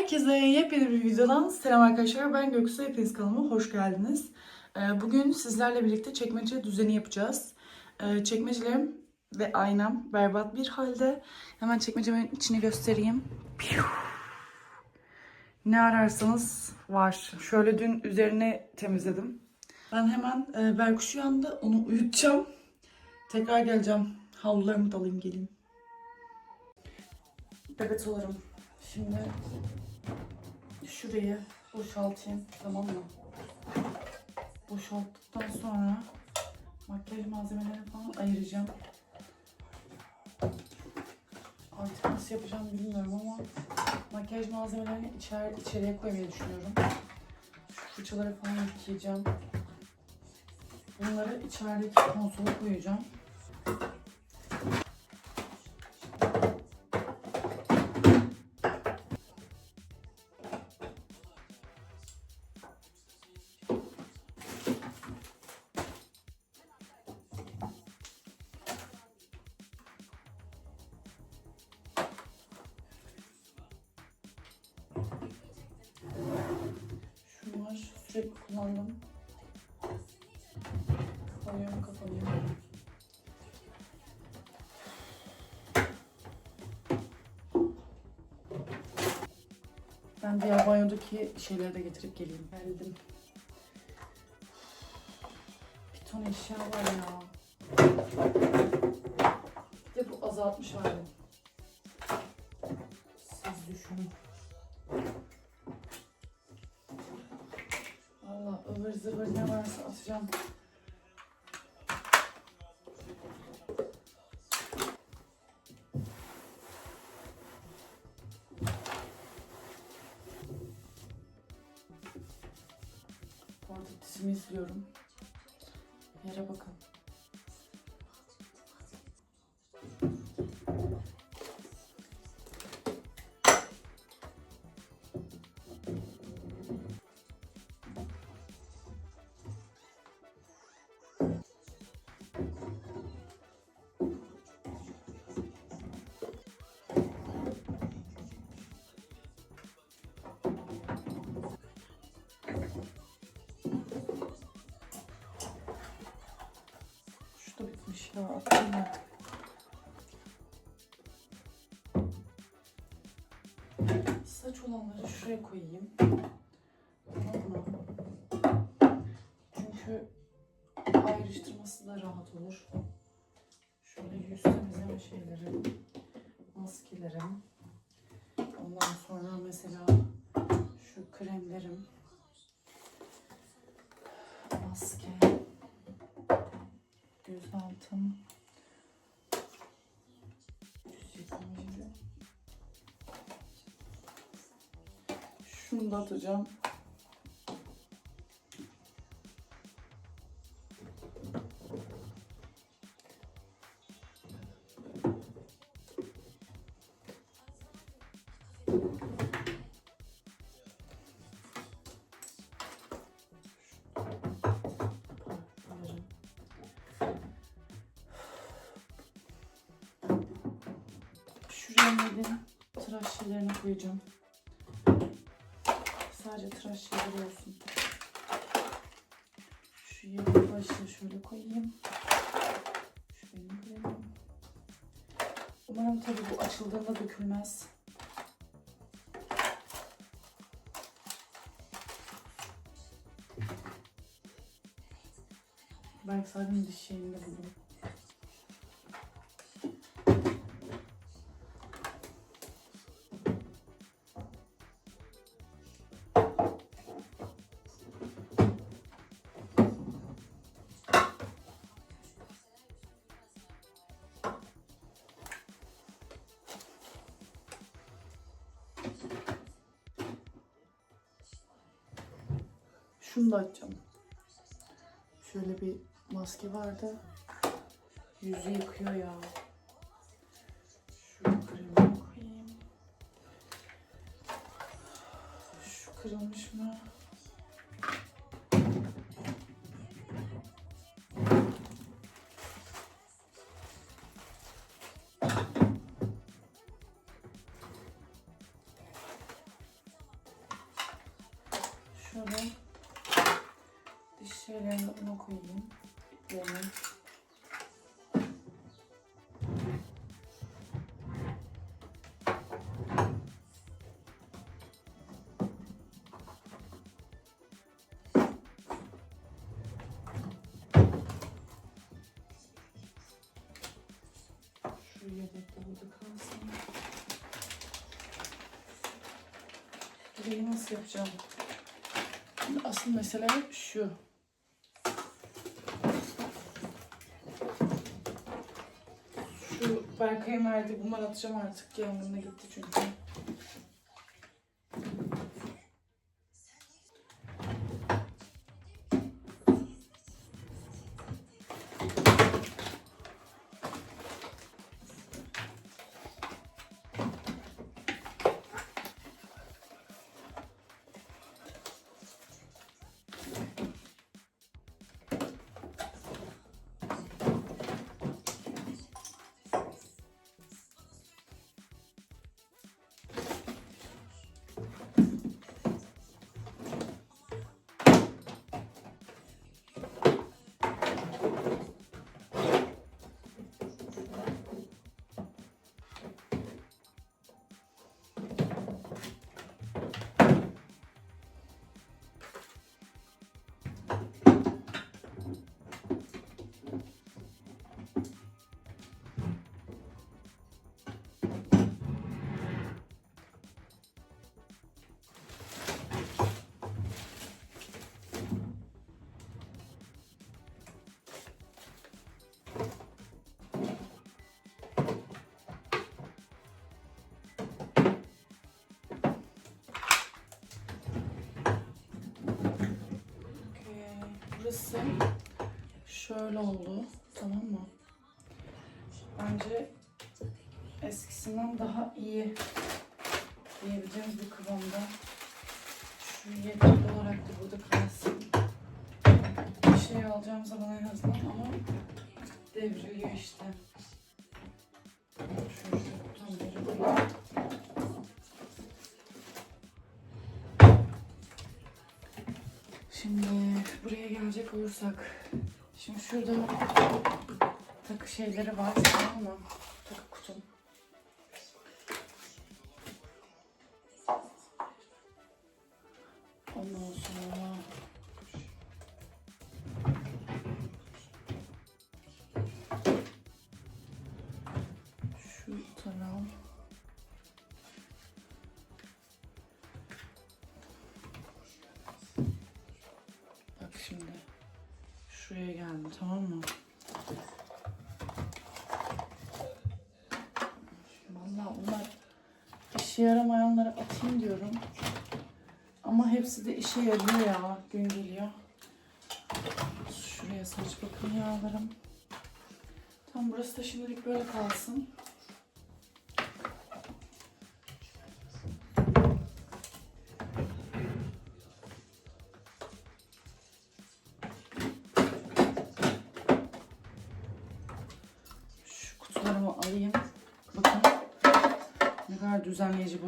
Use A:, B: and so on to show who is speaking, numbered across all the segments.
A: Herkese yepyeni bir videodan selam arkadaşlar. Ben Göksu. Hepiniz kanalıma hoş geldiniz. Ee, Bugün sizlerle birlikte çekmece düzeni yapacağız. Ee, Çekmecelerim ve aynam berbat bir halde. Hemen çekmecemin içini göstereyim. Ne ararsanız var. Şöyle dün üzerine temizledim. Ben hemen e, Berkuş uyandı. Onu uyutacağım. Tekrar geleceğim. Havlularımı da alayım geleyim. Evet olurum. Şimdi şurayı boşaltayım tamam mı? Boşalttıktan sonra makyaj malzemelerini falan ayıracağım. Artık nasıl yapacağım bilmiyorum ama makyaj malzemelerini içer, içeriye koymayı düşünüyorum. Şu fırçaları falan yıkayacağım. Bunları içerideki konsola koyacağım. Kapanıyor, kapanıyor. Ben diğer banyodaki şeyleri de getirip geleyim. Geldim. Bir ton eşya var ya. Bir de bu azaltmış hali. Siz düşünün. Valla ıvır zıvır ne varsa atacağım. Dizimi izliyorum. Yere bakın. Saç olanları şuraya koyayım. Tamam mı? Çünkü ayrıştırması da rahat olur. Şöyle yüz temizleme şeyleri, maskelerim. Ondan sonra mesela şu kremlerim, maske, gözaltım, Şunu da atacağım. Şuraya? Tıraş şeylerini koyacağım. Sadece tıraş şeyleri olsun. Şu yeri başta şöyle koyayım. Şu benim. Umarım tabii bu açıldığında dökülmez. Belki sadece diş şeyinde buldum. Da açacağım. Şöyle bir maske vardı. Yüzü yıkıyor ya. Şu kremi koyayım. Şu kırılmış mı? Diş şeylerini de buna koyayım. De burada kalsın. Burayı nasıl yapacağım? Asıl mesele şu. Şu Berkay'ın verdiği bunları atacağım artık. Yangında gitti çünkü. Burası şöyle oldu. Tamam mı? Bence eskisinden daha iyi diyebileceğimiz bir kıvamda. Şu yedek olarak da burada kalsın. Bir şey alacağım zaman en azından ama devriliyor işte. Şu, şu, tam devriliyor. Şimdi gelecek olursak. Şimdi şurada takı şeyleri var tamam mı? Şuraya geldim tamam mı? Vallahi bunlar işe yaramayanları atayım diyorum. Ama hepsi de işe yarıyor ya. Gün geliyor. Şuraya saç bakım yağlarım. Tam burası da şimdilik böyle kalsın.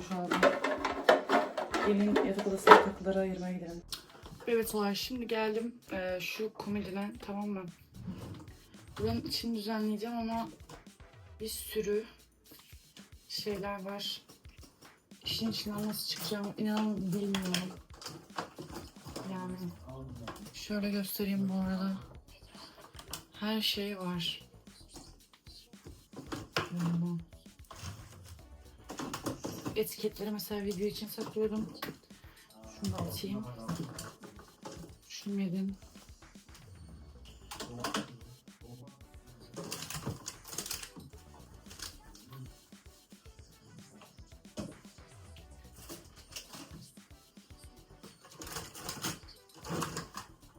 A: Boşaldı. Gelin yatak odasına takıları ayırmaya gidelim. Evet olay şimdi geldim Ee, şu komedine tamam mı? Buranın içini düzenleyeceğim ama bir sürü şeyler var. İşin içinden nasıl çıkacağımı inanın bilmiyorum. Yani şöyle göstereyim bu arada. Her şey var. Böyle. Etiketleri mesela video için saklıyordum. Şunu da atayım. Yedin.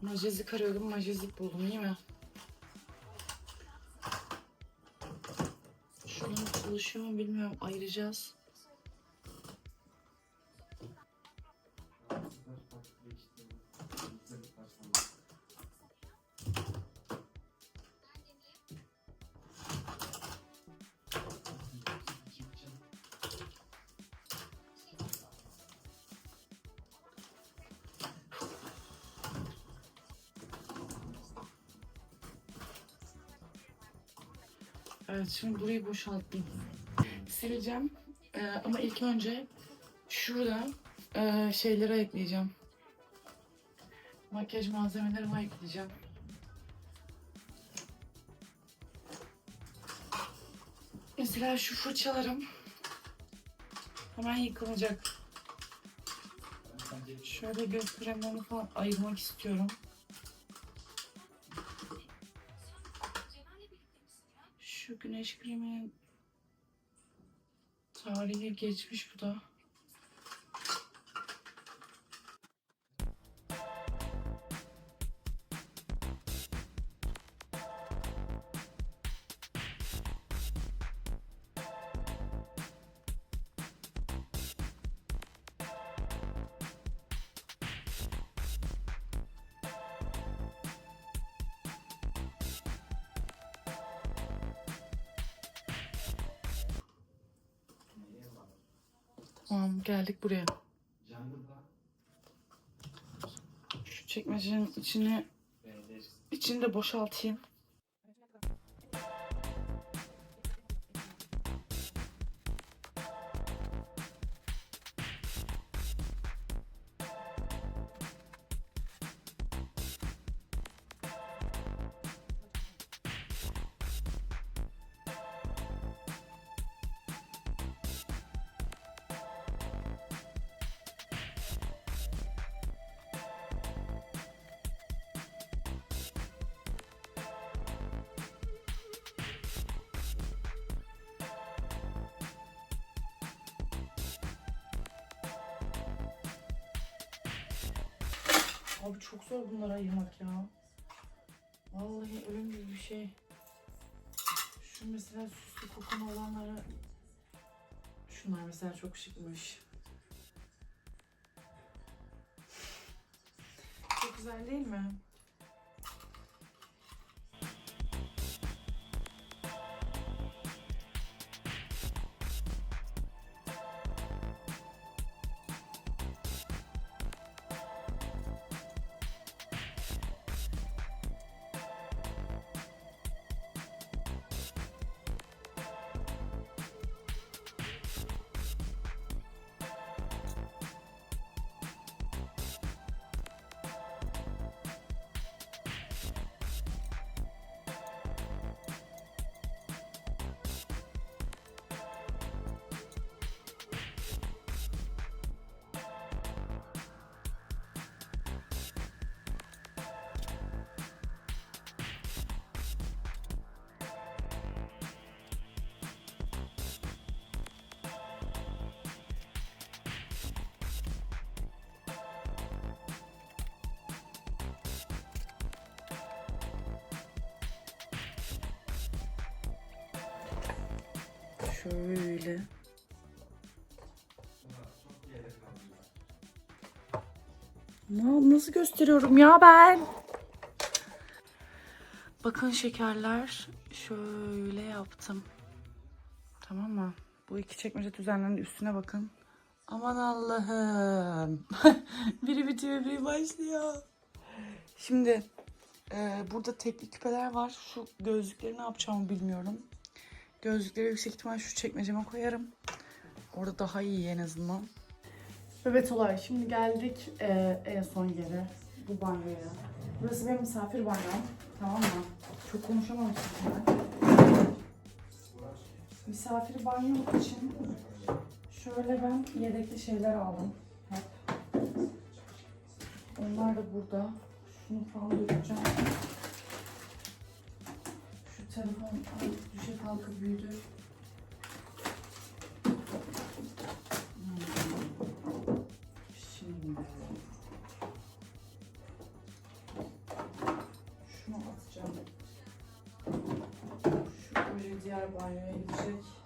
A: Majezik arıyordum, majezik buldum değil mi? Şunun çalışıyor mu bilmiyorum, ayıracağız. Evet şimdi burayı boşalttım. Sileceğim. Ee, ama ilk önce şurada e, şeyleri ekleyeceğim. Makyaj malzemelerimi ekleyeceğim. Mesela şu fırçalarım hemen yıkılacak. Şöyle göz kremlerini falan ayırmak istiyorum. Güneş kreminin tarihi geçmiş bu da. Tamam geldik buraya. Şu çekmecenin içini içini de boşaltayım. Abi çok zor bunları ayırmak ya. Vallahi ölüm gibi bir şey. Şu mesela süslü kokun olanları. Şunlar mesela çok şıkmış. Çok güzel değil mi? Şöyle. Na- Nasıl gösteriyorum ya ben? Bakın şekerler şöyle yaptım. Tamam mı? Bu iki çekmece düzenlerinin üstüne bakın. Aman Allah'ım. biri bitiyor biri başlıyor. Şimdi e, burada tekli küpeler var. Şu gözlükleri ne yapacağımı bilmiyorum. Gözlükleri yüksek ihtimal şu çekmeceme koyarım. Orada daha iyi en azından. Evet olay. Şimdi geldik e, en son yere. Bu banyoya. Burası benim misafir banyom. Tamam mı? Çok konuşamamışım ben. Misafir banyo için şöyle ben yedekli şeyler aldım. Hep. Onlar da burada. Şunu falan dökeceğim. Telefon düşe kalka büyüdü. Şimdi şunu atacağım. Şu proje diğer banyoya gidecek.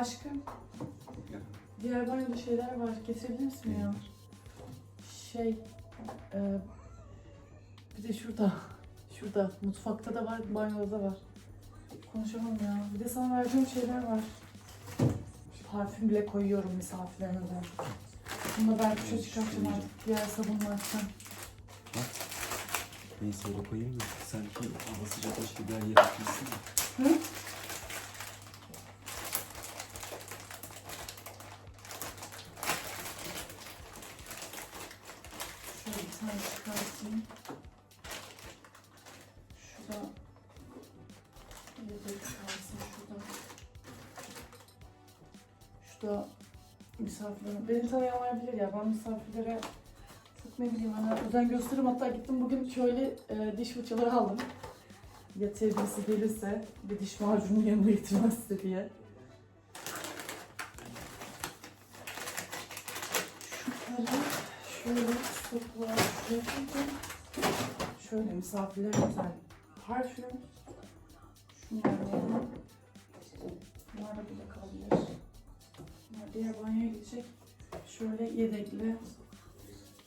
A: Aşkım. Diğer banyoda şeyler var. Getirebilir misin ya? Şey. e, bir de şurada. Şurada. Mutfakta da var. Banyoda da var. Konuşamam ya. Bir de sana verdiğim şeyler var. Parfüm bile koyuyorum misafirlerime ben. Bunu da ben kuşa çıkartacağım artık. Diğer sabunlarken.
B: Neyse öyle koyayım mı? Sanki hava sıcakmış gibi her yer etmişsin ya.
A: Hı? Şöyle bir tane çıkartayım. Şurada yedek kalsın şurada. Şurada misafirlerim. Beni tanıyanlar bilir ya ben misafirlere çok ne bileyim hani özen gösteririm. Hatta gittim bugün şöyle e, diş fırçaları aldım. Yatıya birisi gelirse bir diş macunu yanına getirmezse diye. Şunları şöyle stoklara koyacağım. Şöyle misafirlere özel parfüm. Şunlar da Bunlar da burada kalabilir. Bunlar diğer banyoya gidecek. Şöyle yedekli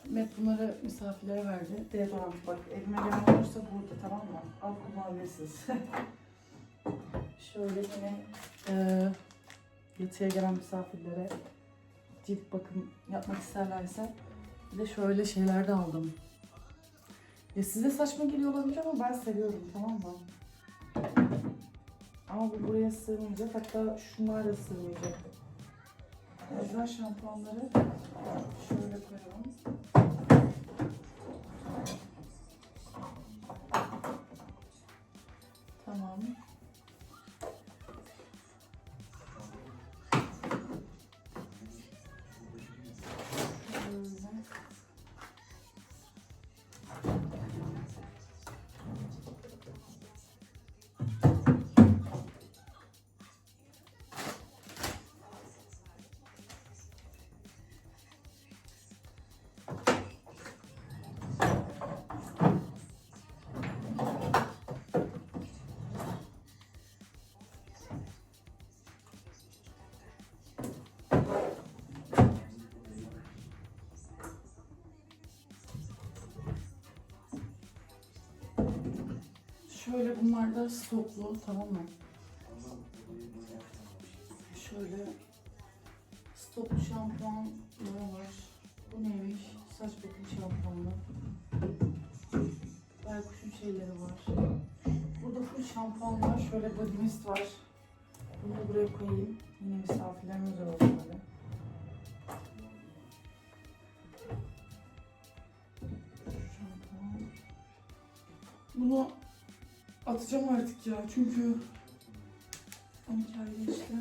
A: Met bunları misafirlere verdi. Deodorant bak elime gelen olursa burada tamam mı? Al kullanabilirsiniz. Şöyle yine e, yatıya gelen misafirlere cilt bakım yapmak isterlerse bir de şöyle şeyler de aldım. Ya size saçma geliyor olabilir ama ben seviyorum tamam mı? Ama bu buraya sığmayacak. Hatta şunlar da sığmayacak. Özel şampuanları şöyle koyalım. Tamam. Şöyle bunlar da stoklu tamam mı? Şöyle stoklu şampuan var? Bu neymiş? Saç bakım şampuanı. Baykuş'un şeyleri var. Burada full şampuan var. Şöyle body mist var. Bunu da buraya koyayım. Yine misafirlerime özel olsun böyle. Bunu atacağım artık ya çünkü 12 ay geçti.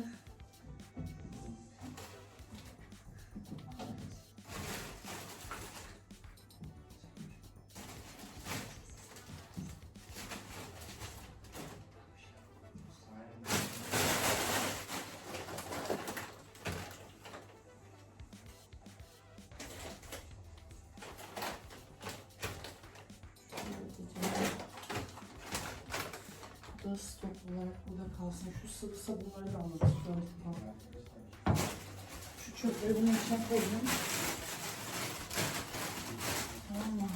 A: Bu da stok burada kalsın. Şu sıvı sabunları da almak istiyorum. Şu çöpleri bunun içine koyayım. Tamam mı?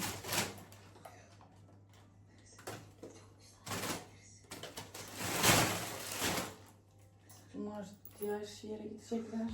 A: Bunlar diğer yere gidecekler.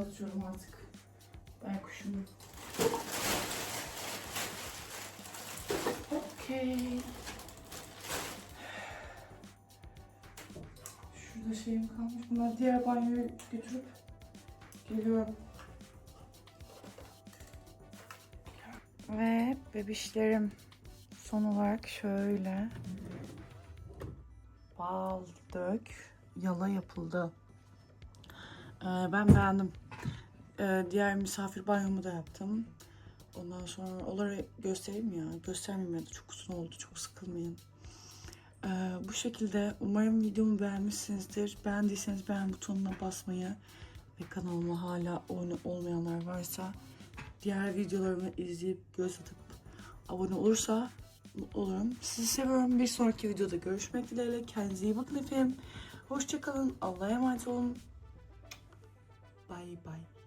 A: Şunu da atıyorum artık. Ben kuşumu. Okey. Şurada şeyim kalmış. Bunları diğer banyoya götürüp geliyorum. Ve bebişlerim son olarak şöyle bal dök yala yapıldı. Ee, ben beğendim. Ee, diğer misafir banyomu da yaptım. Ondan sonra onları göstereyim ya. Göstermeyeyim ya da çok uzun oldu. Çok sıkılmayın. Ee, bu şekilde umarım videomu beğenmişsinizdir. Beğendiyseniz beğen butonuna basmayı ve kanalıma hala abone olmayanlar varsa diğer videolarımı izleyip göz atıp abone olursa olurum. Sizi seviyorum. Bir sonraki videoda görüşmek dileğiyle. Kendinize iyi bakın efendim. Hoşçakalın. Allah'a emanet olun. Bye bye.